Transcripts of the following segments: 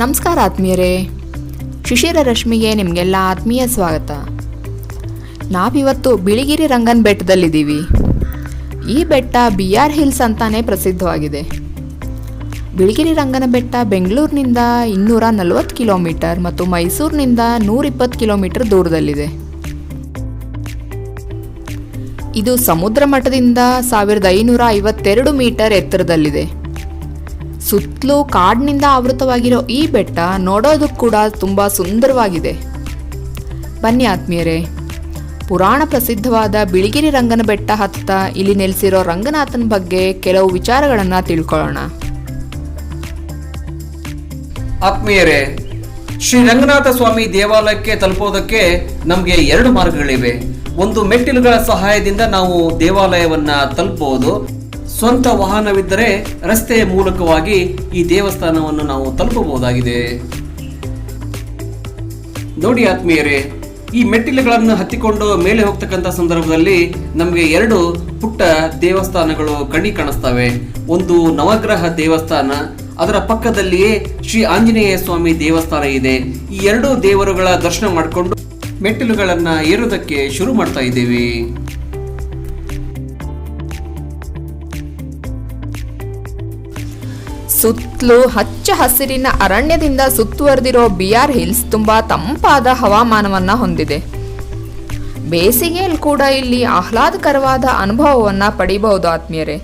ನಮಸ್ಕಾರ ಆತ್ಮೀಯರೇ. ಶಿಶಿರ ರಶ್ಮಿಗೆ ನಿಮಗೆಲ್ಲ ಆತ್ಮೀಯ ಸ್ವಾಗತ. ನಾವಿವತ್ತು ಬಿಳಿಗಿರಿ ರಂಗನ್ ಬೆಟ್ಟದಲ್ಲಿದ್ದೀವಿ. ಈ ಬೆಟ್ಟ ಬಿ ಆರ್ ಹಿಲ್ಸ್ ಅಂತಾನೆ ಪ್ರಸಿದ್ಧವಾಗಿದೆ. ಬಿಳಿಗಿರಿ ರಂಗನ ಬೆಟ್ಟ ಬೆಂಗಳೂರಿನಿಂದ ಇನ್ನೂರ ನಲವತ್ತು ಕಿಲೋಮೀಟರ್ ಮತ್ತು ಮೈಸೂರಿನಿಂದ ನೂರಿಪ್ಪತ್ತು ಕಿಲೋಮೀಟರ್ ದೂರದಲ್ಲಿದೆ. ಇದು ಸಮುದ್ರ ಮಟ್ಟದಿಂದ ಸಾವಿರದ ಐನೂರ ಐವತ್ತೆರಡು ಮೀಟರ್ ಎತ್ತರದಲ್ಲಿದೆ. ಸುತ್ತಲೂ ಕಾಡಿನಿಂದ ಆವೃತವಾಗಿರೋ ಈ ಬೆಟ್ಟ ನೋಡೋದಕ್ಕೆ ಕೂಡ ತುಂಬ ಸುಂದರವಾಗಿದೆ. ಬನ್ನಿ ಆತ್ಮೀಯರೇ, ಪುರಾಣ ಪ್ರಸಿದ್ಧವಾದ ಬಿಳಿಗಿರಿ ರಂಗನ ಬೆಟ್ಟ ಹತ್ತ ಇಲ್ಲಿ ನೆಲೆಸಿರೋ ರಂಗನಾಥನ ಬಗ್ಗೆ ಕೆಲವು ವಿಚಾರಗಳನ್ನು ತಿಳ್ಕೊಳ್ಳೋಣ. ಆತ್ಮೀಯರೇ, ಶ್ರೀ ರಂಗನಾಥ ಸ್ವಾಮಿ ದೇವಾಲಯಕ್ಕೆ ತಲುಪೋದಕ್ಕೆ ನಮಗೆ ಎರಡು ಮಾರ್ಗಗಳಿವೆ. ಒಂದು ಮೆಟ್ಟಿಲುಗಳ ಸಹಾಯದಿಂದ ನಾವು ದೇವಾಲಯವನ್ನ ತಲುಪಬಹುದು ಸ್ವಂತ ವಾಹನವಿದ್ದರೆ ರಸ್ತೆಯ ಮೂಲಕವಾಗಿ ಈ ದೇವಸ್ಥಾನವನ್ನು ನಾವು ತಲುಪಬಹುದಾಗಿದೆ. ನೋಡಿ ಆತ್ಮೀಯರೇ, ಈ ಮೆಟ್ಟಿಲುಗಳನ್ನು ಹತ್ತಿಕೊಂಡು ಮೇಲೆ ಹೋಗ್ತಕ್ಕಂಥ ಸಂದರ್ಭದಲ್ಲಿ ನಮಗೆ ಎರಡು ಪುಟ್ಟ ದೇವಸ್ಥಾನಗಳು ಕಣ್ಣಿ ಕಾಣಿಸ್ತವೆ. ಒಂದು ನವಗ್ರಹ ದೇವಸ್ಥಾನ, ಅದರ ಪಕ್ಕದಲ್ಲಿಯೇ ಶ್ರೀ ಆಂಜನೇಯ ಸ್ವಾಮಿ ದೇವಸ್ಥಾನ ಇದೆ. ಈ ಎರಡು ದೇವರುಗಳ ದರ್ಶನ ಮಾಡಿಕೊಂಡು ಮೆಟ್ಟಿಲುಗಳನ್ನು ಏರೋದಕ್ಕೆ ಶುರು ಮಾಡ್ತಾ ಇದ್ದೀವಿ. ಸುತ್ತಲೂ ಹಚ್ಚ ಹಸಿರಿನ ಅರಣ್ಯದಿಂದ ಸುತ್ತುವರೆದಿರೋ ಬಿಆರ್ ಹಿಲ್ಸ್ ತುಂಬಾ ತಂಪಾದ ಹವಾಮಾನವನ್ನ ಹೊಂದಿದೆ. ಬೇಸಿಗೆಯಲ್ಲಿ ಕೂಡ ಇಲ್ಲಿ ಆಹ್ಲಾದಕರವಾದ ಅನುಭವವನ್ನ ಪಡೆಯಬಹುದು ಆತ್ಮೀಯರೇ.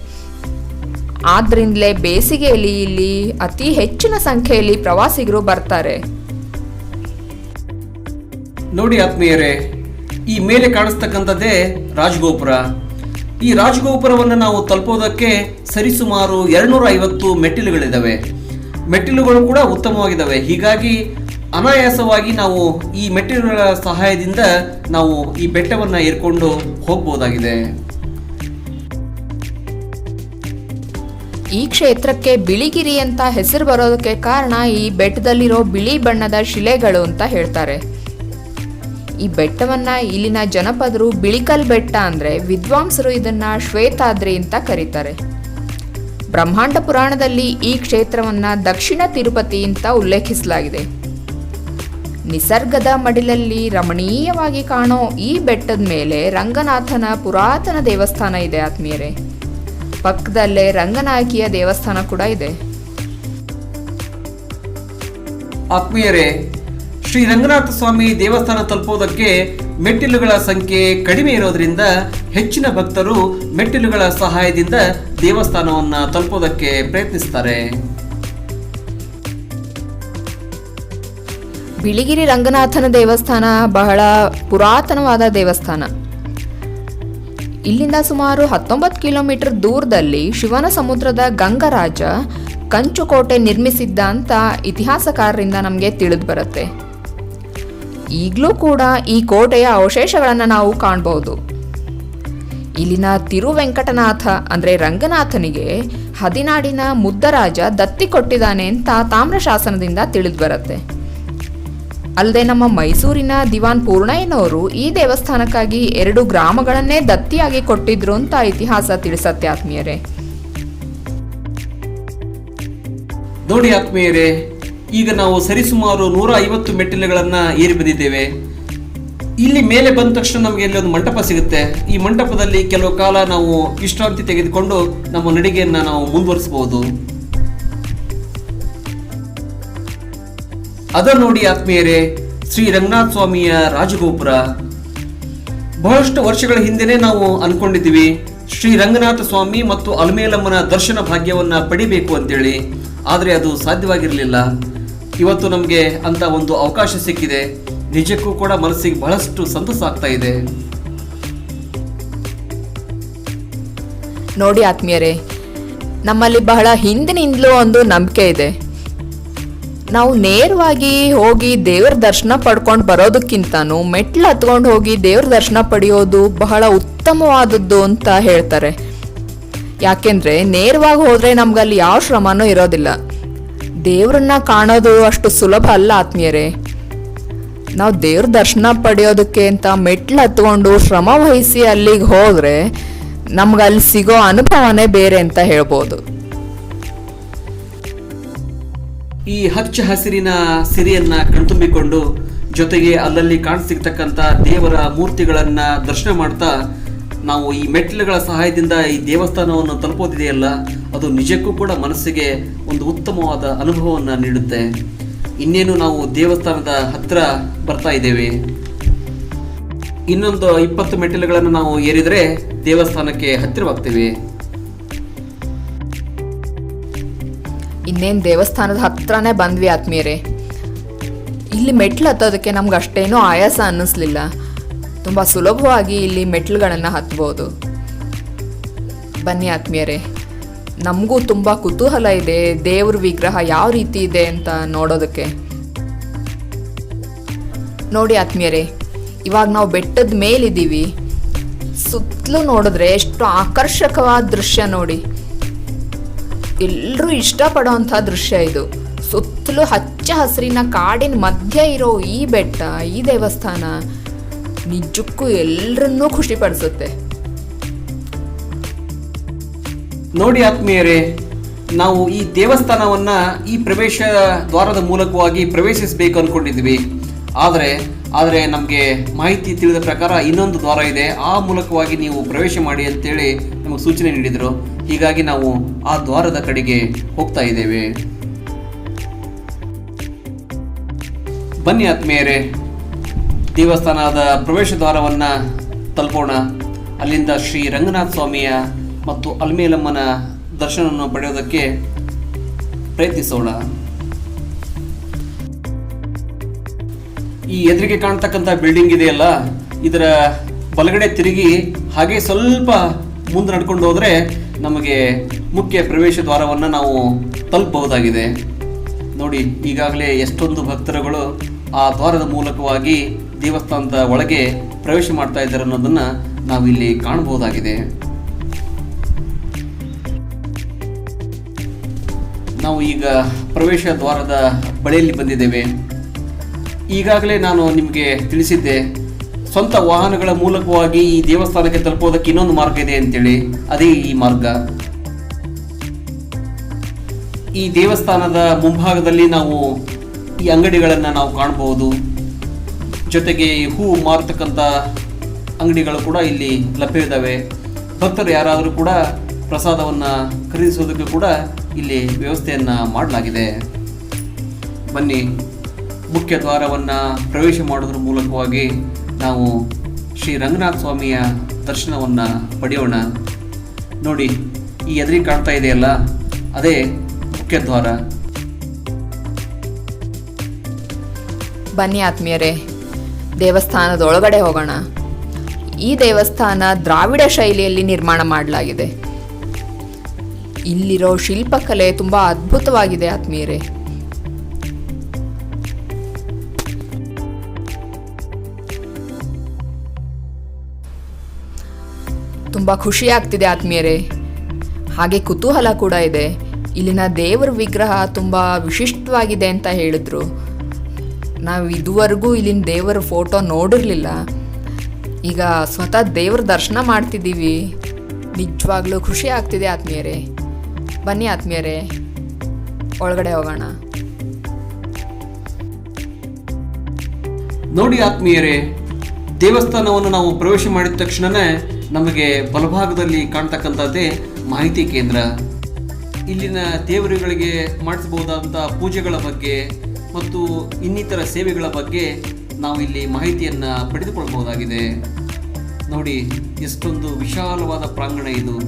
ಆದ್ರಿಂದಲೇ ಬೇಸಿಗೆಯಲ್ಲಿ ಇಲ್ಲಿ ಅತಿ ಹೆಚ್ಚಿನ ಸಂಖ್ಯೆಯಲ್ಲಿ ಪ್ರವಾಸಿಗರು ಬರ್ತಾರೆ. ನೋಡಿ ಆತ್ಮೀಯರೇ, ಈ ಮೇಲೆ ಕಾಣಿಸ್ತಕ್ಕಂಥದ್ದೇ ರಾಜಗೋಪುರ. ಈ ರಾಜಗೋಪುರವನ್ನು ನಾವು ತಲುಪೋದಕ್ಕೆ ಸರಿಸುಮಾರು ಎರಡ್ನೂರ ಐವತ್ತು ಮೆಟ್ಟಿಲುಗಳಿದ್ದಾವೆ. ಮೆಟ್ಟಿಲುಗಳು ಕೂಡ ಉತ್ತಮವಾಗಿದ್ದಾವೆ. ಹೀಗಾಗಿ ಅನಾಯಾಸವಾಗಿ ನಾವು ಈ ಮೆಟ್ಟಿಲುಗಳ ಸಹಾಯದಿಂದ ನಾವು ಈ ಬೆಟ್ಟವನ್ನು ಏರ್ಕೊಂಡು ಹೋಗ್ಬೋದಾಗಿದೆ. ಈ ಕ್ಷೇತ್ರಕ್ಕೆ ಬಿಳಿಗಿರಿ ಅಂತ ಹೆಸರು ಬರೋದಕ್ಕೆ ಕಾರಣ ಈ ಬೆಟ್ಟದಲ್ಲಿರೋ ಬಿಳಿ ಬಣ್ಣದ ಶಿಲೆಗಳು ಅಂತ ಹೇಳ್ತಾರೆ. ಈ ಬೆಟ್ಟವನ್ನ ಇಲ್ಲಿನ ಜನಪದರು ಬಿಳಿಕಲ್ ಬೆಟ್ಟ ಅಂದ್ರೆ ವಿದ್ವಾಂಸರು ಇದನ್ನ ಶ್ವೇತಾದ್ರಿ ಅಂತ ಕರೀತಾರೆ. ಬ್ರಹ್ಮಾಂಡ ಪುರಾಣದಲ್ಲಿ ಈ ಕ್ಷೇತ್ರವನ್ನ ದಕ್ಷಿಣ ತಿರುಪತಿ ಅಂತ ಉಲ್ಲೇಖಿಸಲಾಗಿದೆ. ನಿಸರ್ಗದ ಮಡಿಲಲ್ಲಿ ರಮಣೀಯವಾಗಿ ಕಾಣೋ ಈ ಬೆಟ್ಟದ ಮೇಲೆ ರಂಗನಾಥನ ಪುರಾತನ ದೇವಸ್ಥಾನ ಇದೆ ಆತ್ಮೀಯರೇ. ಪಕ್ಕದಲ್ಲೇ ರಂಗನಾಯಕಿಯ ದೇವಸ್ಥಾನ ಕೂಡ ಇದೆ. ಆತ್ಮೀಯರೇ ಶ್ರೀ ರಂಗನಾಥ ಸ್ವಾಮಿ ದೇವಸ್ಥಾನ ತಲುಪೋದಕ್ಕೆ ಮೆಟ್ಟಿಲುಗಳ ಸಂಖ್ಯೆ ಕಡಿಮೆ ಇರೋದ್ರಿಂದ ಹೆಚ್ಚಿನ ಭಕ್ತರು ಮೆಟ್ಟಿಲುಗಳ ಸಹಾಯದಿಂದ ದೇವಸ್ಥಾನವನ್ನ ತಲುಪೋದಕ್ಕೆ ಪ್ರಯತ್ನಿಸ್ತಾರೆ ಬಿಳಿಗಿರಿ ರಂಗನಾಥನ ದೇವಸ್ಥಾನ ಬಹಳ ಪುರಾತನವಾದ ದೇವಸ್ಥಾನ. ಇಲ್ಲಿಂದ ಸುಮಾರು ಹತ್ತೊಂಬತ್ತು ಕಿಲೋಮೀಟರ್ ದೂರದಲ್ಲಿ ಶಿವನ ಸಮುದ್ರದ ಗಂಗರಾಜ ಕಂಚುಕೋಟೆ ನಿರ್ಮಿಸಿದ್ದ ಅಂತ ಇತಿಹಾಸಕಾರರಿಂದ ನಮಗೆ ತಿಳಿದು ಬರುತ್ತೆ. ಈಗಲೂ ಕೂಡ ಈ ಕೋಟೆಯ ಅವಶೇಷಗಳನ್ನು ನಾವು ಕಾಣಬಹುದು ಇಲ್ಲಿನ ತಿರುವೆಂಕಟನಾಥ ಅಂದರೆ ರಂಗನಾಥನಿಗೆ ಹದಿನಾಡಿನ ಮುದ್ದರಾಜ ದತ್ತಿ ಕೊಟ್ಟಿದ್ದಾನೆ ಅಂತ ತಾಮ್ರಶಾಸನದಿಂದ ತಿಳಿದು ಬರುತ್ತೆ. ಅಲ್ಲದೆ ನಮ್ಮ ಮೈಸೂರಿನ ದಿವಾನ್ ಪೂರ್ಣಯ್ಯನವರು ಈ ದೇವಸ್ಥಾನಕ್ಕಾಗಿ ಎರಡು ಗ್ರಾಮಗಳನ್ನೇ ದತ್ತಿಯಾಗಿ ಕೊಟ್ಟಿದ್ರು ಅಂತ ಇತಿಹಾಸ ತಿಳಿಸತ್ತೆ ಆತ್ಮೀಯರೇ. ನೋಡಿ ಆತ್ಮೀಯರೇ ಈಗ ನಾವು ಸರಿಸುಮಾರು ನೂರ ಐವತ್ತು ಮೆಟ್ಟಿಲುಗಳನ್ನ ಏರಿ ಬಂದಿದ್ದೇವೆ. ಇಲ್ಲಿ ಮೇಲೆ ಬಂದ ತಕ್ಷಣ ನಮಗೆ ಇಲ್ಲಿ ಒಂದು ಮಂಟಪ ಸಿಗುತ್ತೆ. ಈ ಮಂಟಪದಲ್ಲಿ ಕೆಲವು ಕಾಲ ನಾವು ವಿಶ್ರಾಂತಿ ತೆಗೆದುಕೊಂಡು ನಮ್ಮ ನಡಿಗೆಯನ್ನ ನಾವು ಮುಂದುವರಿಸಬಹುದು. ಅದ ನೋಡಿ ಆತ್ಮೀಯರೇ, ಶ್ರೀ ರಂಗನಾಥ ಸ್ವಾಮಿಯ ರಾಜಗೋಪುರ. ಬಹಳಷ್ಟು ವರ್ಷಗಳ ಹಿಂದೆನೆ ನಾವು ಅನ್ಕೊಂಡಿದ್ದೀವಿ, ಶ್ರೀ ರಂಗನಾಥ ಸ್ವಾಮಿ ಮತ್ತು ಅಲ್ಮೇಲಮ್ಮನ ದರ್ಶನ ಭಾಗ್ಯವನ್ನ ಪಡಿಬೇಕು ಅಂತೇಳಿ. ಆದರೆ ಅದು ಸಾಧ್ಯವಾಗಿರಲಿಲ್ಲ. ಇವತ್ತು ನಮಗೆ ಅಂತ ಒಂದು ಅವಕಾಶ ಸಿಕ್ಕಿದೆ. ನಿಜಕ್ಕೂ ಕೂಡ ಮನಸ್ಸಿಗೆ ಬಹಳಷ್ಟು ಸಂತಸ ಆಗ್ತಾ ಇದೆ. ನೋಡಿ ಆತ್ಮೀಯರೇ, ನಮ್ಮಲ್ಲಿ ಬಹಳ ಹಿಂದಿನಿಂದಲೂ ಒಂದು ನಂಬಿಕೆ ಇದೆ. ನಾವು ನೇರವಾಗಿ ಹೋಗಿ ದೇವ್ರ ದರ್ಶನ ಪಡ್ಕೊಂಡು ಬರೋದಕ್ಕಿಂತನೂ, ಮೆಟ್ಲು ಹತ್ಕೊಂಡು ಹೋಗಿ ದೇವ್ರ ದರ್ಶನ ಪಡೆಯೋದು ಬಹಳ ಉತ್ತಮವಾದದ್ದು ಅಂತ ಹೇಳ್ತಾರೆ. ಯಾಕೆಂದ್ರೆ, ನೇರವಾಗಿ ಹೋದ್ರೆ ನಮ್ಗಲ್ಲಿ ಯಾವ ಶ್ರಮನೂ ಇರೋದಿಲ್ಲ. ದೇವ್ರನ್ನ ಕಾಣೋದು ಅಷ್ಟು ಸುಲಭ ಅಲ್ಲ ಆತ್ಮೀಯರೇ. ನಾವು ದೇವ್ರ ದರ್ಶನ ಪಡೆಯೋದಕ್ಕೆ ಅಂತ ಮೆಟ್ಲು ಹತ್ಕೊಂಡು ಶ್ರಮ ವಹಿಸಿ ಅಲ್ಲಿಗೆ ಹೋದ್ರೆ ನಮ್ಗೆ ಅಲ್ಲಿ ಸಿಗೋ ಅನುಭವನೇ ಬೇರೆ ಅಂತ ಹೇಳ್ಬೋದು. ಈ ಹಚ್ಚ ಹಸಿರಿನ ಸಿರಿಯನ್ನ ಕಣ್ತುಂಬಿಕೊಂಡು ಜೊತೆಗೆ ಅಲ್ಲಲ್ಲಿ ಕಾಣಸಿಗ್ತಕ್ಕಂಥ ದೇವರ ಮೂರ್ತಿಗಳನ್ನ ದರ್ಶನ ಮಾಡ್ತಾ ನಾವು ಈ ಮೆಟ್ಟಿಲುಗಳ ಸಹಾಯದಿಂದ ಈ ದೇವಸ್ಥಾನವನ್ನು ತಲುಪೋದಿದೆಯಲ್ಲ, ಅದು ನಿಜಕ್ಕೂ ಕೂಡ ಮನಸ್ಸಿಗೆ ಒಂದು ಉತ್ತಮವಾದ ಅನುಭವವನ್ನು ನೀಡುತ್ತೆ. ಇನ್ನೇನು ನಾವು ದೇವಸ್ಥಾನದ ಹತ್ತಿರ ಬರ್ತಾ ಇದ್ದೇವೆ. ಇನ್ನೊಂದು ಇಪ್ಪತ್ತು ಮೆಟ್ಟಿಲುಗಳನ್ನು ನಾವು ಏರಿದರೆ ದೇವಸ್ಥಾನಕ್ಕೆ ಹತ್ತಿರವಾಗ್ತೇವೆ. ಇನ್ನೇನು ದೇವಸ್ಥಾನದ ಹತ್ರನೇ ಬಂದ್ವಿ ಆತ್ಮೀಯರೇ. ಇಲ್ಲಿ ಮೆಟ್ಲು ಹತ್ತೋದಕ್ಕೆ ನಮ್ಗೆ ಅಷ್ಟೇನೂ ಆಯಾಸ ಅನ್ನಿಸ್ಲಿಲ್ಲ. ತುಂಬ ಸುಲಭವಾಗಿ ಇಲ್ಲಿ ಮೆಟ್ಲುಗಳನ್ನು ಹತ್ಬೋದು. ಬನ್ನಿ ಆತ್ಮೀಯರೇ, ನಮಗೂ ತುಂಬ ಕುತೂಹಲ ಇದೆ, ದೇವ್ರ ವಿಗ್ರಹ ಯಾವ ರೀತಿ ಇದೆ ಅಂತ ನೋಡೋದಕ್ಕೆ. ನೋಡಿ ಆತ್ಮೀಯರೇ, ಇವಾಗ ನಾವು ಬೆಟ್ಟದ ಮೇಲಿದ್ದೀವಿ. ಸುತ್ತಲೂ ನೋಡಿದ್ರೆ ಎಷ್ಟು ಆಕರ್ಷಕವಾದ ದೃಶ್ಯ ನೋಡಿ. ಎಲ್ಲರೂ ಇಷ್ಟಪಡೋವಂಥ ದೃಶ್ಯ ಇದು. ಸುತ್ತಲೂ ಹಚ್ಚ ಹಸಿರಿನ ಕಾಡಿನ ಮಧ್ಯ ಇರೋ ಈ ಬೆಟ್ಟ, ಈ ದೇವಸ್ಥಾನ ನಿಜಕ್ಕೂ ಎಲ್ಲರನ್ನೂ ಖುಷಿಪಡಿಸುತ್ತೆ. ನೋಡಿ ಆತ್ಮೀಯರೇ, ನಾವು ಈ ದೇವಸ್ಥಾನವನ್ನ ಈ ಪ್ರವೇಶ ದ್ವಾರದ ಮೂಲಕವಾಗಿ ಪ್ರವೇಶಿಸಬೇಕು ಅನ್ಕೊಂಡಿದ್ವಿ ಆದರೆ ಆದರೆ ನಮಗೆ ಮಾಹಿತಿ ತಿಳಿದ ಪ್ರಕಾರ ಇನ್ನೊಂದು ದ್ವಾರ ಇದೆ. ಆ ಮೂಲಕವಾಗಿ ನೀವು ಪ್ರವೇಶ ಮಾಡಿ ಅಂತೇಳಿ ನಮಗೆ ಸೂಚನೆ ನೀಡಿದರು. ಹೀಗಾಗಿ ನಾವು ಆ ದ್ವಾರದ ಕಡೆಗೆ ಹೋಗ್ತಾ ಇದ್ದೇವೆ. ಬನ್ನಿ ಆತ್ಮೀಯರೇ ದೇವಸ್ಥಾನದ ಪ್ರವೇಶ ದ್ವಾರವನ್ನ ತಲುಪೋಣ. ಅಲ್ಲಿಂದ ಶ್ರೀ ರಂಗನಾಥ ಸ್ವಾಮಿಯ ಮತ್ತು ಅಲ್ಮೇಲಮ್ಮನ ದರ್ಶನವನ್ನು ಪಡೆಯೋದಕ್ಕೆ ಪ್ರಯತ್ನಿಸೋಣ. ಈ ಎದುರಿಗೆ ಕಾಣ್ತಕ್ಕಂಥ ಬಿಲ್ಡಿಂಗ್ ಇದೆಯಲ್ಲ ಇದರ ಬಲಗಡೆ ತಿರುಗಿ ಹಾಗೆ ಸ್ವಲ್ಪ ಮುಂದೆ ನಡ್ಕೊಂಡು ಹೋದರೆ ನಮಗೆ ಮುಖ್ಯ ಪ್ರವೇಶ ದ್ವಾರವನ್ನು ನಾವು ತಲುಪಬಹುದಾಗಿದೆ. ನೋಡಿ, ಈಗಾಗಲೇ ಎಷ್ಟೊಂದು ಭಕ್ತರುಗಳು ಆ ದ್ವಾರದ ಮೂಲಕವಾಗಿ ದೇವಸ್ಥಾನದ ಒಳಗೆ ಪ್ರವೇಶ ಮಾಡ್ತಾ ಇದ್ದಾರೆ ಅನ್ನೋದನ್ನ ನಾವಿಲ್ಲಿ ಕಾಣಬಹುದಾಗಿದೆ. ನಾವು ಈಗ ಪ್ರವೇಶ ದ್ವಾರದ ಬಳಿಯಲ್ಲಿ ಬಂದಿದ್ದೇವೆ. ಈಗಾಗಲೇ ನಾನು ನಿಮಗೆ ತಿಳಿಸಿದ್ದೆ, ಸ್ವಂತ ವಾಹನಗಳ ಮೂಲಕವಾಗಿ ಈ ದೇವಸ್ಥಾನಕ್ಕೆ ತಲುಪೋದಕ್ಕೆ ಇನ್ನೊಂದು ಮಾರ್ಗ ಇದೆ ಅಂತೇಳಿ, ಅದೇ ಈ ಮಾರ್ಗ. ಈ ದೇವಸ್ಥಾನದ ಮುಂಭಾಗದಲ್ಲಿ ನಾವು ಈ ಅಂಗಡಿಗಳನ್ನು ನಾವು ಕಾಣಬಹುದು. ಜೊತೆಗೆ ಈ ಹೂ ಮಾರತಕ್ಕಂಥ ಅಂಗಡಿಗಳು ಕೂಡ ಇಲ್ಲಿ ಲಭ್ಯವಿದ್ದಾವೆ ಭಕ್ತರು ಯಾರಾದರೂ ಕೂಡ ಪ್ರಸಾದವನ್ನು ಖರೀದಿಸೋದಕ್ಕೆ ಕೂಡ ಇಲ್ಲಿ ವ್ಯವಸ್ಥೆಯನ್ನು ಮಾಡಲಾಗಿದೆ. ಬನ್ನಿ, ಮುಖ್ಯ ದ್ವಾರವನ್ನು ಪ್ರವೇಶ ಮಾಡೋದ್ರ ಮೂಲಕವಾಗಿ ನಾವು ಶ್ರೀ ರಂಗನಾಥ ಸ್ವಾಮಿಯ ದರ್ಶನವನ್ನು ಪಡೆಯೋಣ. ನೋಡಿ, ಈ ಎದುರಿಗೆ ಕಾಣ್ತಾ ಇದೆಯಲ್ಲ, ಅದೇ ಮುಖ್ಯ ದ್ವಾರ. ಬನ್ನಿ ಆತ್ಮೀಯರೇ ದೇವಸ್ಥಾನದ ಒಳಗಡೆ ಹೋಗೋಣ. ಈ ದೇವಸ್ಥಾನ ದ್ರಾವಿಡ ಶೈಲಿಯಲ್ಲಿ ನಿರ್ಮಾಣ ಮಾಡಲಾಗಿದೆ. ಇಲ್ಲಿರೋ ಶಿಲ್ಪಕಲೆ ತುಂಬ ಅದ್ಭುತವಾಗಿದೆ ಆತ್ಮೀಯರೇ. ತುಂಬ ಖುಷಿ ಆಗ್ತಿದೆ ಆತ್ಮೀಯರೇ. ಹಾಗೆ ಕುತೂಹಲ ಕೂಡ ಇದೆ. ಇಲ್ಲಿನ ದೇವರ ವಿಗ್ರಹ ತುಂಬ ವಿಶಿಷ್ಟವಾಗಿದೆ ಅಂತ ಹೇಳಿದ್ರು. ನಾವು ಇದುವರೆಗೂ ಇಲ್ಲಿನ ದೇವರ ಫೋಟೋ ನೋಡಿರಲಿಲ್ಲ. ಈಗ ಸ್ವತಃ ದೇವರ ದರ್ಶನ ಮಾಡ್ತಿದ್ದೀವಿ. ನಿಜವಾಗ್ಲೂ ಖುಷಿ ಆಗ್ತಿದೆ ಆತ್ಮೀಯರೇ. ಬನ್ನಿ ಆತ್ಮೀಯರೇ. ಒಳಗಡೆ ಹೋಗೋಣ. ನೋಡಿ ಆತ್ಮೀಯರೇ, ದೇವಸ್ಥಾನವನ್ನು ನಾವು ಪ್ರವೇಶ ಮಾಡಿದ ತಕ್ಷಣವೇ ನಮಗೆ ಬಲಭಾಗದಲ್ಲಿ ಕಾಣ್ತಕ್ಕಂಥದ್ದೇ ಮಾಹಿತಿ ಕೇಂದ್ರ. ಇಲ್ಲಿನ ದೇವರುಗಳಿಗೆ ಮಾಡಿಸಬಹುದಾದಂಥ ಪೂಜೆಗಳ ಬಗ್ಗೆ ಮತ್ತು ಇನ್ನಿತರ ಸೇವೆಗಳ ಬಗ್ಗೆ ನಾವು ಇಲ್ಲಿ ಮಾಹಿತಿಯನ್ನು ಪಡೆದುಕೊಳ್ಳಬಹುದಾಗಿದೆ. ನೋಡಿ, ಎಷ್ಟೊಂದು ವಿಶಾಲವಾದ ಪ್ರಾಂಗಣ ಇದು.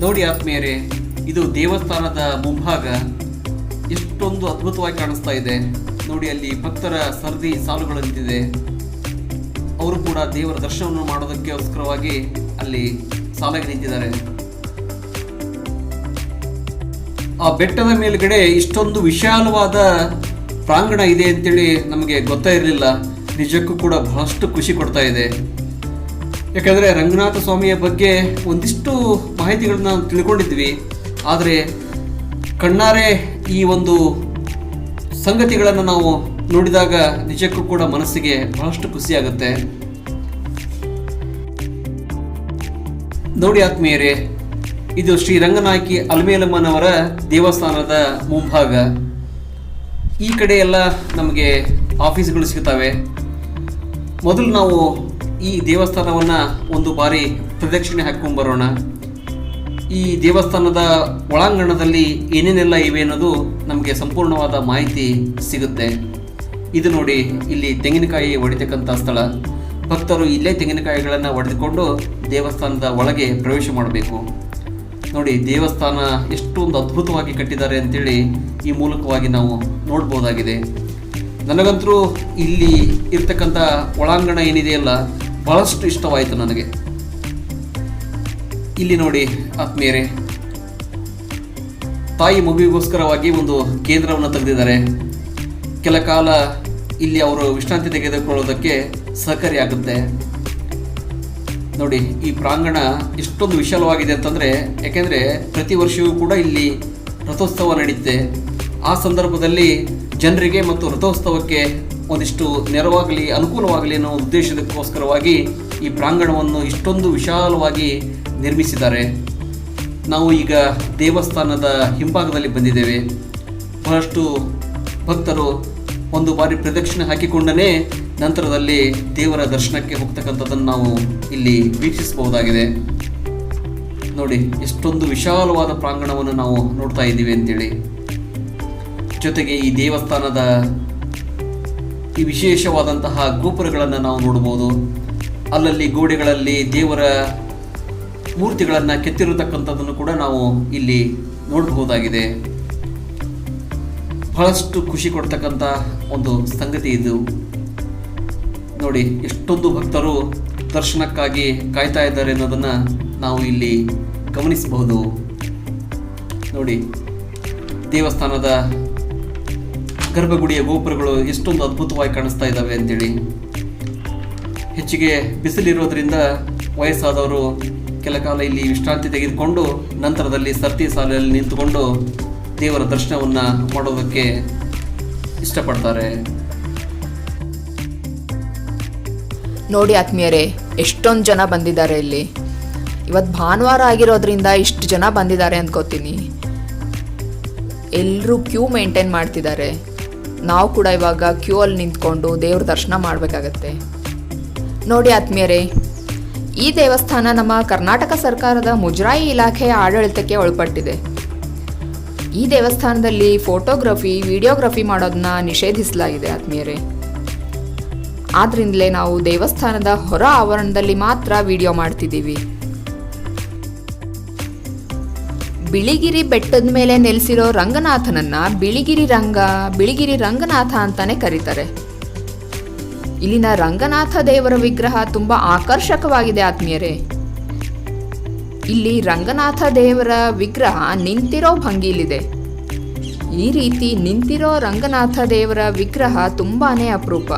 ನೋಡಿ ಆತ್ಮೀಯರೇ, ಇದು ದೇವಸ್ಥಾನದ ಮುಂಭಾಗ. ಎಷ್ಟೊಂದು ಅದ್ಭುತವಾಗಿ ಕಾಣಿಸ್ತಾ ಇದೆ. ನೋಡಿ, ಅಲ್ಲಿ ಭಕ್ತರ ಸರದಿ ಸಾಲುಗಳು ಅವರು ಕೂಡ ದೇವರ ದರ್ಶನವನ್ನು ಮಾಡೋದಕ್ಕೋಸ್ಕರವಾಗಿ ಅಲ್ಲಿ ಸಾಲಾಗಿ ನಿಂತಿದ್ದಾರೆ. ಆ ಬೆಟ್ಟದ ಮೇಲ್ಗಡೆ ಇಷ್ಟೊಂದು ವಿಶಾಲವಾದ ಪ್ರಾಂಗಣ ಇದೆ ಅಂತೇಳಿ ನಮಗೆ ಗೊತ್ತೇ ಇರಲಿಲ್ಲ. ನಿಜಕ್ಕೂ ಕೂಡ ಬಹಳಷ್ಟು ಖುಷಿ ಕೊಡ್ತಾ ಇದೆ. ಯಾಕಂದರೆ ರಂಗನಾಥ ಸ್ವಾಮಿಯ ಬಗ್ಗೆ ಒಂದಿಷ್ಟು ಮಾಹಿತಿಗಳನ್ನ ತಿಳ್ಕೊಂಡಿದ್ವಿ. ಆದರೆ ಕಣ್ಣಾರೆ ಈ ಒಂದು ಸಂಗತಿಗಳನ್ನು ನಾವು ನೋಡಿದಾಗ ನಿಜಕ್ಕೂ ಕೂಡ ಮನಸ್ಸಿಗೆ ಬಹಳಷ್ಟು ಖುಷಿಯಾಗುತ್ತೆ ನೋಡಿ ಆತ್ಮೀಯರೇ ಇದು ಶ್ರೀ ರಂಗನಾಯಕಿ ಅಲ್ಮೇಲಮ್ಮನವರ ದೇವಸ್ಥಾನದ ಮುಂಭಾಗ. ಈ ಕಡೆ ಎಲ್ಲ ನಮಗೆ ಆಫೀಸ್ಗಳು ಸಿಗ್ತವೆ. ಮೊದಲು ನಾವು ಈ ದೇವಸ್ಥಾನವನ್ನು ಒಂದು ಬಾರಿ ಪ್ರದಕ್ಷಿಣೆ ಹಾಕ್ಕೊಂಡು ಬರೋಣ ಈ ದೇವಸ್ಥಾನದ ಒಳಾಂಗಣದಲ್ಲಿ ಏನೇನೆಲ್ಲ ಇವೆ ಅನ್ನೋದು ನಮಗೆ ಸಂಪೂರ್ಣವಾದ ಮಾಹಿತಿ ಸಿಗುತ್ತೆ. ಇದು ನೋಡಿ ಇಲ್ಲಿ ತೆಂಗಿನಕಾಯಿ ಹೊಡಿತಕ್ಕಂಥ ಸ್ಥಳ. ಭಕ್ತರು ಇಲ್ಲೇ ತೆಂಗಿನಕಾಯಿಗಳನ್ನು ಹೊಡೆದುಕೊಂಡು ದೇವಸ್ಥಾನದ ಒಳಗೆ ಪ್ರವೇಶ ಮಾಡಬೇಕು. ನೋಡಿ, ದೇವಸ್ಥಾನ ಎಷ್ಟೊಂದು ಅದ್ಭುತವಾಗಿ ಕಟ್ಟಿದ್ದಾರೆ ಅಂತೇಳಿ ಈ ಮೂಲಕವಾಗಿ ನಾವು ನೋಡ್ಬೋದಾಗಿದೆ. ನನಗಂತರೂ ಇಲ್ಲಿ ಇರ್ತಕ್ಕಂಥ ಒಳಾಂಗಣ ಏನಿದೆಯಲ್ಲ ಬಹಳಷ್ಟು ಇಷ್ಟವಾಯಿತು ನನಗೆ. ಇಲ್ಲಿ ನೋಡಿ, ಆತ್ಮೀಯರೇ. ತಾಯಿ ಮಗುವಿಗೋಸ್ಕರವಾಗಿ ಒಂದು ಕೇಂದ್ರವನ್ನು ತೆಗೆದಿದ್ದಾರೆ. ಕೆಲ ಕಾಲ ಇಲ್ಲಿ ಅವರು ವಿಶ್ರಾಂತಿ ತೆಗೆದುಕೊಳ್ಳೋದಕ್ಕೆ ಸಹಕಾರಿಯಾಗುತ್ತೆ. ನೋಡಿ, ಈ ಪ್ರಾಂಗಣ ಎಷ್ಟೊಂದು ವಿಶಾಲವಾಗಿದೆ ಅಂತಂದರೆ, ಯಾಕೆಂದರೆ ಪ್ರತಿ ವರ್ಷವೂ ಕೂಡ ಇಲ್ಲಿ ರಥೋತ್ಸವ ನಡೆಯುತ್ತೆ ಆ ಸಂದರ್ಭದಲ್ಲಿ ಜನರಿಗೆ ಮತ್ತು ರಥೋತ್ಸವಕ್ಕೆ ಒಂದಿಷ್ಟು ನೆರವಾಗಲಿ, ಅನುಕೂಲವಾಗಲಿ ಅನ್ನೋ ಉದ್ದೇಶಕ್ಕೋಸ್ಕರವಾಗಿ ಈ ಪ್ರಾಂಗಣವನ್ನು ಇಷ್ಟೊಂದು ವಿಶಾಲವಾಗಿ ನಿರ್ಮಿಸಿದ್ದಾರೆ. ನಾವು ಈಗ ದೇವಸ್ಥಾನದ ಹಿಂಭಾಗದಲ್ಲಿ ಬಂದಿದ್ದೇವೆ. ಬಹಳಷ್ಟು ಭಕ್ತರು ಒಂದು ಬಾರಿ ಪ್ರದಕ್ಷಿಣೆ ಹಾಕಿಕೊಂಡನೇ ನಂತರದಲ್ಲಿ ದೇವರ ದರ್ಶನಕ್ಕೆ ಹೋಗ್ತಕ್ಕಂಥದ್ದನ್ನು ನಾವು ಇಲ್ಲಿ ವೀಕ್ಷಿಸಬಹುದಾಗಿದೆ. ನೋಡಿ, ಎಷ್ಟೊಂದು ವಿಶಾಲವಾದ ಪ್ರಾಂಗಣವನ್ನು ನಾವು ನೋಡ್ತಾ ಇದ್ದೀವಿ ಅಂತೇಳಿ. ಜೊತೆಗೆ ಈ ದೇವಸ್ಥಾನದ ಈ ವಿಶೇಷವಾದಂತಹ ಗೋಪುರಗಳನ್ನು ನಾವು ನೋಡಬಹುದು ಅಲ್ಲಲ್ಲಿ ಗೋಡೆಗಳಲ್ಲಿ ದೇವರ ಮೂರ್ತಿಗಳನ್ನು ಕೆತ್ತಿರತಕ್ಕಂಥದ್ದನ್ನು ಕೂಡ ನಾವು ಇಲ್ಲಿ ನೋಡಬಹುದಾಗಿದೆ. ಬಹಳಷ್ಟು ಖುಷಿ ಕೊಡ್ತಕ್ಕಂಥ ಒಂದು ಸಂಗತಿ ಇದು. ನೋಡಿ, ಎಷ್ಟೊಂದು ಭಕ್ತರು ದರ್ಶನಕ್ಕಾಗಿ ಕಾಯ್ತಾ ಇದ್ದಾರೆ ಅನ್ನೋದನ್ನು ನಾವು ಇಲ್ಲಿ ಗಮನಿಸಬಹುದು. ನೋಡಿ, ದೇವಸ್ಥಾನದ ಗರ್ಭಗುಡಿಯ ಗೋಪುರಗಳು ಎಷ್ಟೊಂದು ಅದ್ಭುತವಾಗಿ ಕಾಣಿಸ್ತಾ ಇದ್ದಾವೆ ಅಂತೇಳಿ. ಹೆಚ್ಚಿಗೆ ಬಿಸಿಲಿರೋದ್ರಿಂದ ವಯಸ್ಸಾದವರು ಕೆಲ ಕಾಲ ಇಲ್ಲಿ ವಿಶ್ರಾಂತಿ ತೆಗೆದುಕೊಂಡು ನಂತರದಲ್ಲಿ ಸರ್ತಿ ಸಾಲಲ್ಲಿ ನಿಂತುಕೊಂಡು ದೇವರ ದರ್ಶನವನ್ನು ಮಾಡೋದಕ್ಕೆ ಇಷ್ಟಪಡ್ತಾರೆ. ನೋಡಿ ಆತ್ಮೀಯರೇ, ಎಷ್ಟೊಂದು ಜನ ಬಂದಿದ್ದಾರೆ ಇಲ್ಲಿ. ಇವತ್ತು ಭಾನುವಾರ ಆಗಿರೋದ್ರಿಂದ ಇಷ್ಟು ಜನ ಬಂದಿದ್ದಾರೆ ಅಂದ್ಕೋತೀನಿ ಎಲ್ಲರೂ ಕ್ಯೂ ಮೇಂಟೈನ್ ಮಾಡ್ತಿದ್ದಾರೆ. ನಾವು ಕೂಡ ಇವಾಗ ಕ್ಯೂ ಅಲ್ಲಿ ನಿಂತ್ಕೊಂಡು ದೇವ್ರ ದರ್ಶನ ಮಾಡಬೇಕಾಗತ್ತೆ. ನೋಡಿ ಆತ್ಮೀಯರೇ, ಈ ದೇವಸ್ಥಾನ ನಮ್ಮ ಕರ್ನಾಟಕ ಸರ್ಕಾರದ ಮುಜರಾಯಿ ಇಲಾಖೆಯ ಆಡಳಿತಕ್ಕೆ ಒಳಪಟ್ಟಿದೆ. ಈ ದೇವಸ್ಥಾನದಲ್ಲಿ ಫೋಟೋಗ್ರಫಿ, ವಿಡಿಯೋಗ್ರಫಿ ಮಾಡೋದನ್ನ ನಿಷೇಧಿಸಲಾಗಿದೆ ಆತ್ಮೀಯರೇ. ಆದ್ರಿಂದಲೇ ನಾವು ದೇವಸ್ಥಾನದ ಹೊರ ಆವರಣದಲ್ಲಿ ಮಾತ್ರ ವಿಡಿಯೋ ಮಾಡ್ತಿದ್ದೀವಿ. ಬಿಳಿಗಿರಿ ಬೆಟ್ಟದ ಮೇಲೆ ನೆಲೆಸಿರೋ ರಂಗನಾಥನನ್ನ ಬಿಳಿಗಿರಿ ರಂಗ, ಬಿಳಿಗಿರಿ ರಂಗನಾಥ ಅಂತಾನೆ ಕರೀತಾರೆ. ಇಲ್ಲಿನ ರಂಗನಾಥ ದೇವರ ವಿಗ್ರಹ ತುಂಬಾ ಆಕರ್ಷಕವಾಗಿದೆ ಆತ್ಮೀಯರೇ. ಇಲ್ಲಿ ರಂಗನಾಥ ದೇವರ ವಿಗ್ರಹ ನಿಂತಿರೋ ಭಂಗಿಲಿದೆ ಈ ರೀತಿ ನಿಂತಿರೋ ರಂಗನಾಥ ದೇವರ ವಿಗ್ರಹ ತುಂಬಾನೇ ಅಪರೂಪ.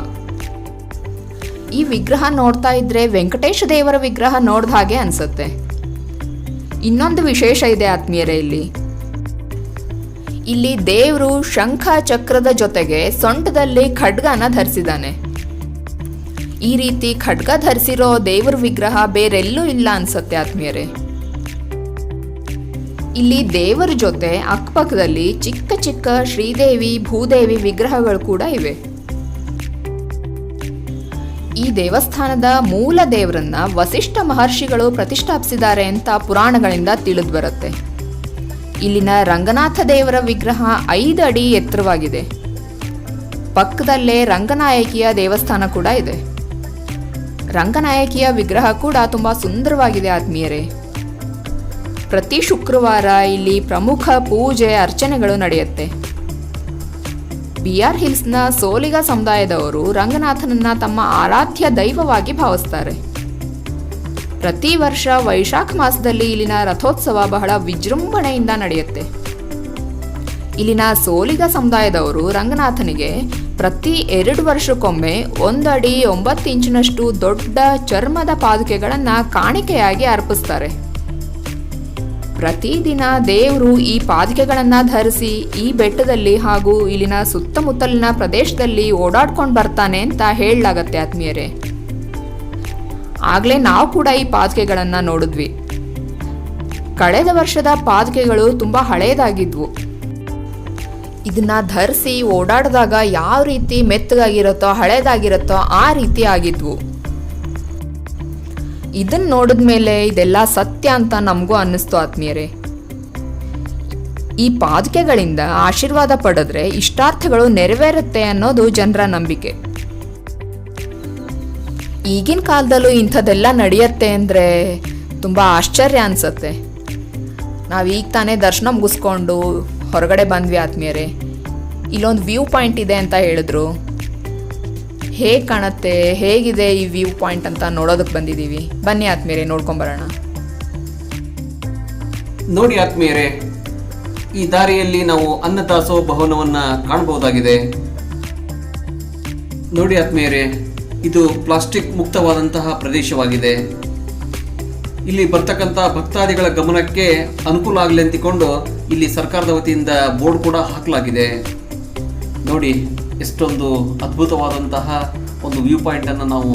ಈ ವಿಗ್ರಹ ನೋಡ್ತಾ ಇದ್ರೆ ವೆಂಕಟೇಶ ದೇವರ ವಿಗ್ರಹ ನೋಡ್ದ ಹಾಗೆ ಅನ್ಸುತ್ತೆ. ಇನ್ನೊಂದು ವಿಶೇಷ ಇದೆ ಆತ್ಮೀಯರೇ ಇಲ್ಲಿ. ಇಲ್ಲಿ ದೇವರು ಶಂಖ ಚಕ್ರದ ಜೊತೆಗೆ ಸೊಂಟದಲ್ಲಿ ಖಡ್ಗನ ಧರಿಸಿದ್ದಾನೆ. ಈ ರೀತಿ ಖಡ್ಗ ಧರಿಸಿರೋ ದೇವರ ವಿಗ್ರಹ ಬೇರೆಲ್ಲೂ ಇಲ್ಲ ಅನ್ಸತ್ತೆ ಆತ್ಮೀಯರೇ. ಇಲ್ಲಿ ದೇವರ ಜೊತೆ ಅಕ್ಕಪಕ್ಕದಲ್ಲಿ ಚಿಕ್ಕ ಚಿಕ್ಕ ಶ್ರೀದೇವಿ, ಭೂದೇವಿ ವಿಗ್ರಹಗಳು ಕೂಡ ಇವೆ. ಈ ದೇವಸ್ಥಾನದ ಮೂಲ ದೇವರನ್ನ ವಸಿಷ್ಠ ಮಹರ್ಷಿಗಳು ಪ್ರತಿಷ್ಠಾಪಿಸಿದ್ದಾರೆ ಅಂತ ಪುರಾಣಗಳಿಂದ ತಿಳಿದು ಬರುತ್ತೆ. ಇಲ್ಲಿನ ರಂಗನಾಥ ದೇವರ ವಿಗ್ರಹ ಐದು ಅಡಿ ಎತ್ತರವಾಗಿದೆ. ಪಕ್ಕದಲ್ಲೇ ರಂಗನಾಯಕಿಯ ದೇವಸ್ಥಾನ ಕೂಡ ಇದೆ. ರಂಗನಾಯಕಿಯ ವಿಗ್ರಹ ಕೂಡ ತುಂಬಾ ಸುಂದರವಾಗಿದೆ ಆತ್ಮೀಯರೇ. ಪ್ರತಿ ಶುಕ್ರವಾರ ಇಲ್ಲಿ ಪ್ರಮುಖ ಪೂಜೆ, ಅರ್ಚನೆಗಳು ನಡೆಯುತ್ತೆ. ಬಿ ಹಿಲ್ಸ್ನ ಸೋಲಿಗ ಸಮುದಾಯದವರು ರಂಗನಾಥನನ್ನ ತಮ್ಮ ಆರಾಧ್ಯ ದೈವವಾಗಿ ಭಾವಿಸ್ತಾರೆ. ಪ್ರತಿ ವರ್ಷ ವೈಶಾಖ ಮಾಸದಲ್ಲಿ ಇಲ್ಲಿನ ರಥೋತ್ಸವ ಬಹಳ ವಿಜೃಂಭಣೆಯಿಂದ ನಡೆಯುತ್ತೆ. ಇಲ್ಲಿನ ಸೋಲಿಗ ಸಮುದಾಯದವರು ರಂಗನಾಥನಿಗೆ ಪ್ರತಿ ಎರಡು ವರ್ಷಕ್ಕೊಮ್ಮೆ ಒಂದು ಅಡಿ ಒಂಬತ್ತು ಇಂಚಿನಷ್ಟು ದೊಡ್ಡ ಚರ್ಮದ ಪಾದುಕೆಗಳನ್ನು ಕಾಣಿಕೆಯಾಗಿ ಅರ್ಪಿಸ್ತಾರೆ. ಪ್ರತಿದಿನ ದೇವರು ಈ ಪಾದಿಕೆಗಳನ್ನು ಧರಿಸಿ ಈ ಬೆಟ್ಟದಲ್ಲಿ ಹಾಗೂ ಇಲ್ಲಿನ ಸುತ್ತಮುತ್ತಲಿನ ಪ್ರದೇಶದಲ್ಲಿ ಓಡಾಡ್ಕೊಂಡು ಬರ್ತಾನೆ ಅಂತ ಹೇಳಲಾಗತ್ತೆ ಆತ್ಮೀಯರೇ. ಆಗ್ಲೇ ನಾವು ಕೂಡ ಈ ಪಾದಿಕೆಗಳನ್ನು ನೋಡಿದ್ವಿ. ಕಳೆದ ವರ್ಷದ ಪಾದಿಕೆಗಳು ತುಂಬ ಹಳೆಯದಾಗಿದ್ವು ಇದನ್ನ ಧರಿಸಿ ಓಡಾಡಿದಾಗ ಯಾವ ರೀತಿ ಮೆತ್ತಗಾಗಿರುತ್ತೋ, ಹಳೇದಾಗಿರುತ್ತೋ ಆ ರೀತಿ ಆಗಿದ್ವು. ಇದನ್ನ ನೋಡಿದ್ಮೇಲೆ ಇದೆಲ್ಲ ಸತ್ಯ ಅಂತ ನಮಗೂ ಅನ್ನಿಸ್ತು ಆತ್ಮೀಯರೇ. ಈ ಪಾದುಕೆಗಳಿಂದ ಆಶೀರ್ವಾದ ಪಡೆದ್ರೆ ಇಷ್ಟಾರ್ಥಗಳು ನೆರವೇರುತ್ತೆ ಅನ್ನೋದು ಜನರ ನಂಬಿಕೆ. ಈಗಿನ ಕಾಲದಲ್ಲೂ ಇಂಥದ್ದೆಲ್ಲ ನಡೆಯುತ್ತೆ ಅಂದರೆ ತುಂಬ ಆಶ್ಚರ್ಯ ಅನಿಸತ್ತೆ. ನಾವು ಈಗ ತಾನೇ ದರ್ಶನ ಮುಗಿಸ್ಕೊಂಡು ಹೊರಗಡೆ ಬಂದ್ವಿ ಆತ್ಮೀಯರೇ. ಇಲ್ಲೊಂದು ವ್ಯೂ ಪಾಯಿಂಟ್ ಇದೆ ಅಂತ ಹೇಳಿದ್ರು. ಹೇಗೆ ಕಾಣುತ್ತೆ, ಹೇಗಿದೆ ಈ ವ್ಯೂ ಪಾಯಿಂಟ್ ಅಂತ ನೋಡೋದಕ್ಕೆ ಬಂದಿದ್ದೀವಿ ಬನ್ನಿ ಆತ್ಮೀಯರೇ ನೋಡ್ಕೊಂಬರೋಣ ನೋಡಿ ಆತ್ಮೀಯರೇ, ಈ ದಾರಿಯಲ್ಲಿ ನಾವು ಅನ್ನದಾಸೋಹ ಭವನವನ್ನ ಕಾಣಬಹುದಾಗಿದೆ. ನೋಡಿ ಆತ್ಮೀಯರೇ, ಇದು ಪ್ಲಾಸ್ಟಿಕ್ ಮುಕ್ತವಾದಂತಹ ಪ್ರದೇಶವಾಗಿದೆ. ಇಲ್ಲಿ ಬರ್ತಕ್ಕಂಥ ಭಕ್ತಾದಿಗಳ ಗಮನಕ್ಕೆ ಅನುಕೂಲ ಆಗಲಿ ಅಂತಿಕೊಂಡು ಇಲ್ಲಿ ಸರ್ಕಾರದ ವತಿಯಿಂದ ಬೋರ್ಡ್ ಕೂಡ ಹಾಕಲಾಗಿದೆ. ನೋಡಿ ಎಷ್ಟೊಂದು ಅದ್ಭುತವಾದಂತಹ ಒಂದು ವ್ಯೂ ಪಾಯಿಂಟನ್ನು ನಾವು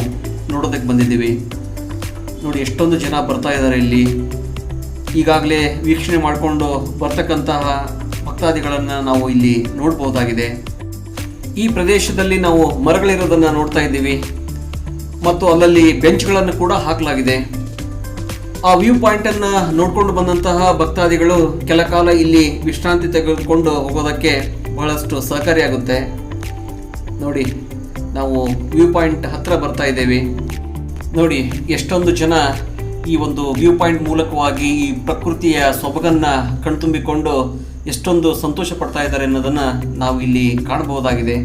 ನೋಡೋದಕ್ಕೆ ಬಂದಿದ್ದೀವಿ. ನೋಡಿ, ಎಷ್ಟೊಂದು ಜನ ಬರ್ತಾ ಇದ್ದಾರೆ ಇಲ್ಲಿ. ಈಗಾಗಲೇ ವೀಕ್ಷಣೆ ಮಾಡಿಕೊಂಡು ಬರ್ತಕ್ಕಂತಹ ಭಕ್ತಾದಿಗಳನ್ನು ನಾವು ಇಲ್ಲಿ ನೋಡ್ಬೋದಾಗಿದೆ. ಈ ಪ್ರದೇಶದಲ್ಲಿ ನಾವು ಮರಗಳಿರೋದನ್ನು ನೋಡ್ತಾ ಇದ್ದೀವಿ. ಮತ್ತು ಅಲ್ಲಲ್ಲಿ ಬೆಂಚ್ಗಳನ್ನು ಕೂಡ ಹಾಕಲಾಗಿದೆ. ಆ ವ್ಯೂ ಪಾಯಿಂಟನ್ನು ನೋಡಿಕೊಂಡು ಬಂದಂತಹ ಭಕ್ತಾದಿಗಳು ಕೆಲ ಕಾಲ ಇಲ್ಲಿ ವಿಶ್ರಾಂತಿ ತೆಗೆದುಕೊಂಡು ಹೋಗೋದಕ್ಕೆ ಬಹಳಷ್ಟು ಸಹಕಾರಿಯಾಗುತ್ತೆ. ನೋಡಿ, ನಾವು ವ್ಯೂ ಪಾಯಿಂಟ್ ಹತ್ತಿರ ಬರ್ತಾ ಇದ್ದೇವೆ. ನೋಡಿ, ಎಷ್ಟೊಂದು ಜನ ಈ ಒಂದು ವ್ಯೂ ಪಾಯಿಂಟ್ ಮೂಲಕವಾಗಿ ಈ ಪ್ರಕೃತಿಯ ಸೊಬಗನ್ನು ಕಣ್ತುಂಬಿಕೊಂಡು ಎಷ್ಟೊಂದು ಸಂತೋಷ ಪಡ್ತಾ ಇದ್ದಾರೆ ಅನ್ನೋದನ್ನು ನಾವು ಇಲ್ಲಿ ಕಾಣಬಹುದಾಗಿದೆ.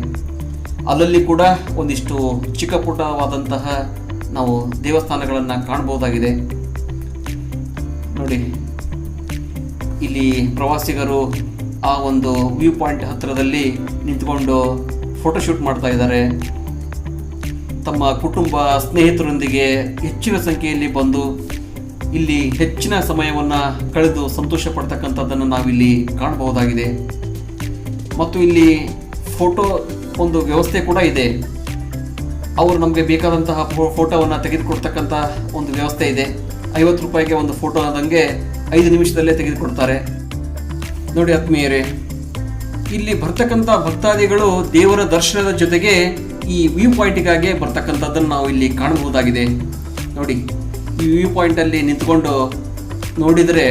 ಅಲ್ಲಲ್ಲಿ ಕೂಡ ಒಂದಿಷ್ಟು ಚಿಕ್ಕ ಪುಟ್ಟವಾದಂತಹ ನಾವು ದೇವಸ್ಥಾನಗಳನ್ನು ಕಾಣಬಹುದಾಗಿದೆ. ನೋಡಿ, ಇಲ್ಲಿ ಪ್ರವಾಸಿಗರು ಆ ಒಂದು ವ್ಯೂ ಪಾಯಿಂಟ್ ಹತ್ತಿರದಲ್ಲಿ ನಿಂತ್ಕೊಂಡು ಫೋಟೋಶೂಟ್ ಮಾಡ್ತಾ ಇದ್ದಾರೆ. ತಮ್ಮ ಕುಟುಂಬ ಸ್ನೇಹಿತರೊಂದಿಗೆ ಹೆಚ್ಚಿನ ಸಂಖ್ಯೆಯಲ್ಲಿ ಬಂದು ಇಲ್ಲಿ ಹೆಚ್ಚಿನ ಸಮಯವನ್ನು ಕಳೆದು ಸಂತೋಷ ಪಡ್ತಕ್ಕಂಥದ್ದನ್ನು ನಾವಿಲ್ಲಿ ಕಾಣಬಹುದಾಗಿದೆ. ಮತ್ತು ಇಲ್ಲಿ ಫೋಟೋ ಒಂದು ವ್ಯವಸ್ಥೆ ಕೂಡ ಇದೆ. ಅವರು ನಮಗೆ ಬೇಕಾದಂತಹ ಫೋಟೋವನ್ನು ತೆಗೆದುಕೊಡ್ತಕ್ಕಂಥ ಒಂದು ವ್ಯವಸ್ಥೆ ಇದೆ. ಐವತ್ತು ರೂಪಾಯಿಗೆ ಒಂದು ಫೋಟೋ ಆದಂಗೆ ಐದು ನಿಮಿಷದಲ್ಲೇ ತೆಗೆದುಕೊಡ್ತಾರೆ. ನೋಡಿ ಆತ್ಮೀಯರೇ ಇಲ್ಲಿ ಬರ್ತಕ್ಕಂಥ ಭಕ್ತಾದಿಗಳು ದೇವರ ದರ್ಶನದ ಜೊತೆಗೆ ಈ ವ್ಯೂ ಪಾಯಿಂಟಿಗಾಗಿ ಬರ್ತಕ್ಕಂಥದ್ದನ್ನು ನಾವು ಇಲ್ಲಿ ಕಾಣಬಹುದಾಗಿದೆ. ನೋಡಿ, ಈ ವ್ಯೂ ಪಾಯಿಂಟಲ್ಲಿ ನಿಂತ್ಕೊಂಡು ನೋಡಿದರೆ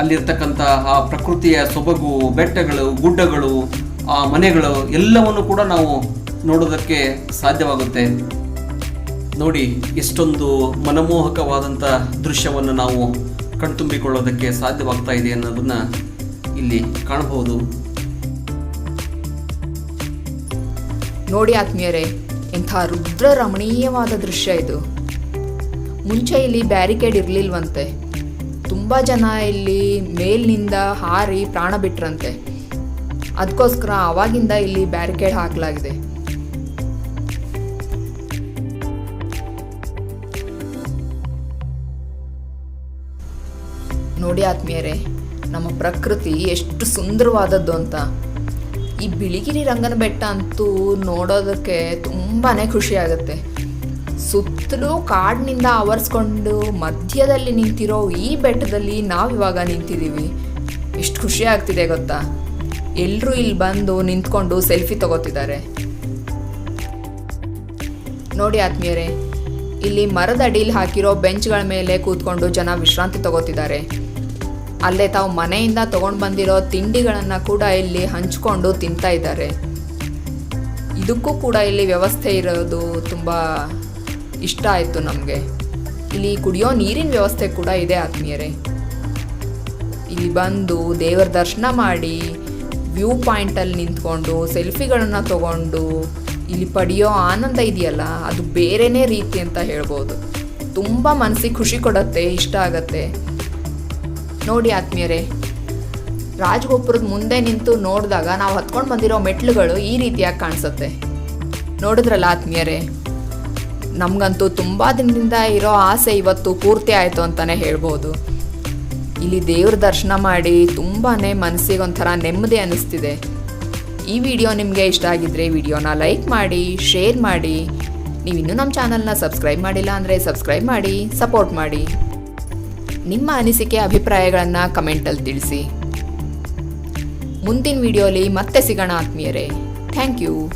ಅಲ್ಲಿರ್ತಕ್ಕಂಥ ಆ ಪ್ರಕೃತಿಯ ಸೊಬಗು, ಬೆಟ್ಟಗಳು, ಗುಡ್ಡಗಳು, ಆ ಮನೆಗಳು ಎಲ್ಲವನ್ನು ಕೂಡ ನಾವು ನೋಡೋದಕ್ಕೆ ಸಾಧ್ಯವಾಗುತ್ತೆ. ನೋಡಿ, ಎಷ್ಟೊಂದು ಮನಮೋಹಕವಾದಂಥ ದೃಶ್ಯವನ್ನು ನಾವು ಕಣ್ತುಂಬಿಕೊಳ್ಳೋದಕ್ಕೆ ಸಾಧ್ಯವಾಗ್ತಾ ಇದೆ ಅನ್ನೋದನ್ನ ಇಲ್ಲಿ ಕಾಣಬಹುದು. ನೋಡಿ ಆತ್ಮೀಯರೇ, ಇಂಥ ರುದ್ರ ರಮಣೀಯವಾದ ದೃಶ್ಯ ಇದು. ಮುಂಚೆ ಇಲ್ಲಿ ಬ್ಯಾರಿಕೇಡ್ ಇರಲಿಲ್ವಂತೆ. ತುಂಬ ಜನ ಇಲ್ಲಿ ಮೇಲಿನಿಂದ ಹಾರಿ ಪ್ರಾಣ ಬಿಟ್ರಂತೆ. ಅದಕ್ಕೋಸ್ಕರ ಅವಾಗಿಂದ ಇಲ್ಲಿ ಬ್ಯಾರಿಕೇಡ್ ಹಾಕಲಾಗಿದೆ. ನೋಡಿ ಆತ್ಮೀಯರೇ, ನಮ್ಮ ಪ್ರಕೃತಿ ಎಷ್ಟು ಸುಂದರವಾದದ್ದು ಅಂತ. ಈ ಬಿಳಿಗಿರಿ ರಂಗನ ಬೆಟ್ಟ ಅಂತೂ ನೋಡೋದಕ್ಕೆ ತುಂಬಾ ಖುಷಿ ಆಗುತ್ತೆ ಸುತ್ತಲೂ ಕಾಡಿನಿಂದ ಆವರಿಸ್ಕೊಂಡು ಮಧ್ಯದಲ್ಲಿ ನಿಂತಿರೋ ಈ ಬೆಟ್ಟದಲ್ಲಿ ನಾವಿವಾಗ ನಿಂತಿದ್ದೀವಿ. ಎಷ್ಟು ಖುಷಿ ಆಗ್ತಿದೆ ಗೊತ್ತಾ? ಎಲ್ಲರೂ ಇಲ್ಲಿ ಬಂದು ನಿಂತ್ಕೊಂಡು ಸೆಲ್ಫಿ ತಗೋತಿದ್ದಾರೆ. ನೋಡಿ ಆತ್ಮೀಯರೇ, ಇಲ್ಲಿ ಮರದ ಅಡಿಲಿ ಹಾಕಿರೋ ಬೆಂಚ್ಗಳ ಮೇಲೆ ಕೂತ್ಕೊಂಡು ಜನ ವಿಶ್ರಾಂತಿ ತಗೋತಿದ್ದಾರೆ. ಅಲ್ಲೇ ತಾವು ಮನೆಯಿಂದ ತಗೊಂಡು ಬಂದಿರೋ ತಿಂಡಿಗಳನ್ನು ಕೂಡ ಇಲ್ಲಿ ಹಂಚ್ಕೊಂಡು ತಿಂತಾ ಇದ್ದಾರೆ. ಇದಕ್ಕೂ ಕೂಡ ಇಲ್ಲಿ ವ್ಯವಸ್ಥೆ ಇರೋದು ತುಂಬ ಇಷ್ಟ ಆಯಿತು ನಮಗೆ. ಇಲ್ಲಿ ಕುಡಿಯೋ ನೀರಿನ ವ್ಯವಸ್ಥೆ ಕೂಡ ಇದೆ ಆತ್ಮೀಯರೇ. ಇಲ್ಲಿ ಬಂದು ದೇವರ ದರ್ಶನ ಮಾಡಿ, ವ್ಯೂ ಪಾಯಿಂಟಲ್ಲಿ ನಿಂತ್ಕೊಂಡು, ಸೆಲ್ಫಿಗಳನ್ನು ತಗೊಂಡು, ಇಲ್ಲಿ ಪಡೆಯೋ ಆನಂದ ಇದೆಯಲ್ಲ, ಅದು ಬೇರೆನೇ ರೀತಿ ಅಂತ ಹೇಳ್ಬೋದು. ತುಂಬ ಮನಸ್ಸಿಗೆ ಖುಷಿ ಕೊಡುತ್ತೆ, ಇಷ್ಟ ಆಗತ್ತೆ. ನೋಡಿ ಆತ್ಮೀಯರೇ, ರಾಜಗೋಪುರದ ಮುಂದೆ ನಿಂತು ನೋಡಿದಾಗ ನಾವು ಹತ್ಕೊಂಡು ಬಂದಿರೋ ಮೆಟ್ಲುಗಳು ಈ ರೀತಿಯಾಗಿ ಕಾಣಿಸುತ್ತೆ. ನೋಡಿದ್ರಲ್ಲ ಆತ್ಮೀಯರೇ, ನಮಗಂತೂ ತುಂಬ ದಿನದಿಂದ ಇರೋ ಆಸೆ ಇವತ್ತು ಪೂರ್ತಿ ಆಯಿತು ಅಂತಲೇ ಹೇಳ್ಬೋದು. ಇಲ್ಲಿ ದೇವ್ರ ದರ್ಶನ ಮಾಡಿ ತುಂಬಾ ಮನಸ್ಸಿಗೆ ಒಂಥರ ನೆಮ್ಮದಿ ಅನ್ನಿಸ್ತಿದೆ. ಈ ವಿಡಿಯೋ ನಿಮಗೆ ಇಷ್ಟ ಆಗಿದ್ರೆ ವಿಡಿಯೋನ ಲೈಕ್ ಮಾಡಿ, ಶೇರ್ ಮಾಡಿ. ನೀವು ಇನ್ನೂ ನಮ್ಮ ಚಾನಲ್ನ ಸಬ್ಸ್ಕ್ರೈಬ್ ಮಾಡಿಲ್ಲ ಅಂದರೆ ಸಬ್ಸ್ಕ್ರೈಬ್ ಮಾಡಿ, ಸಪೋರ್ಟ್ ಮಾಡಿ. ನಿಮ್ಮ ಅನಿಸಿಕೆ ಅಭಿಪ್ರಾಯಗಳನ್ನು ಕಮೆಂಟಲ್ಲಿ ತಿಳಿಸಿ. ಮುಂದಿನ ವಿಡಿಯೋಲಿ ಮತ್ತೆ ಸಿಗೋಣ ಆತ್ಮೀಯರೇ. Thank you.